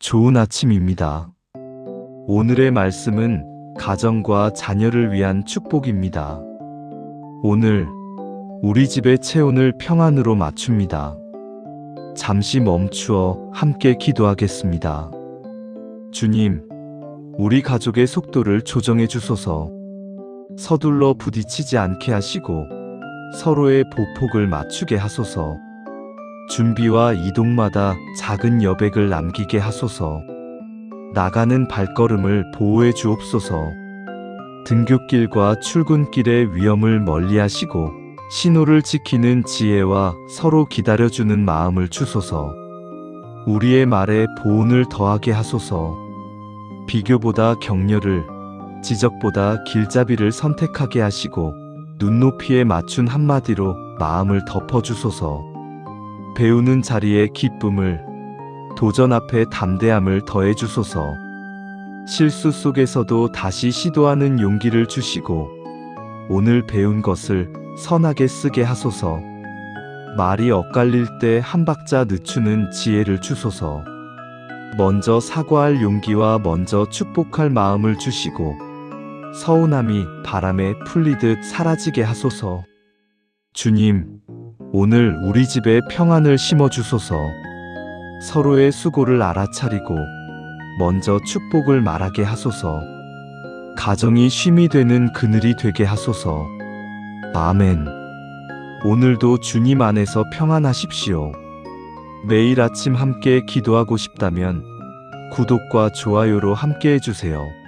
좋은 아침입니다. 오늘의 말씀은 가정과 자녀를 위한 축복입니다. 오늘 우리 집의 체온을 평안으로 맞춥니다. 잠시 멈추어 함께 기도하겠습니다. 주님, 우리 가족의 속도를 조정해 주소서. 서둘러 부딪히지 않게 하시고 서로의 보폭을 맞추게 하소서. 준비와 이동마다 작은 여백을 남기게 하소서. 나가는 발걸음을 보호해 주옵소서. 등굣길과 출근길의 위험을 멀리 하시고 신호를 지키는 지혜와 서로 기다려주는 마음을 주소서. 우리의 말에 보온을 더하게 하소서. 비교보다 격려를, 지적보다 길잡이를 선택하게 하시고 눈높이에 맞춘 한마디로 마음을 덮어주소서. 배우는 자리에 기쁨을, 도전 앞에 담대함을 더해 주소서. 실수 속에서도 다시 시도하는 용기를 주시고, 오늘 배운 것을 선하게 쓰게 하소서. 말이 엇갈릴 때 한 박자 늦추는 지혜를 주소서. 먼저 사과할 용기와 먼저 축복할 마음을 주시고, 서운함이 바람에 풀리듯 사라지게 하소서. 주님, 오늘 우리 집에 평안을 심어 주소서. 서로의 수고를 알아차리고 먼저 축복을 말하게 하소서. 가정이 쉼이 되는 그늘이 되게 하소서. 아멘. 오늘도 주님 안에서 평안하십시오. 매일 아침 함께 기도하고 싶다면 구독과 좋아요로 함께 해주세요.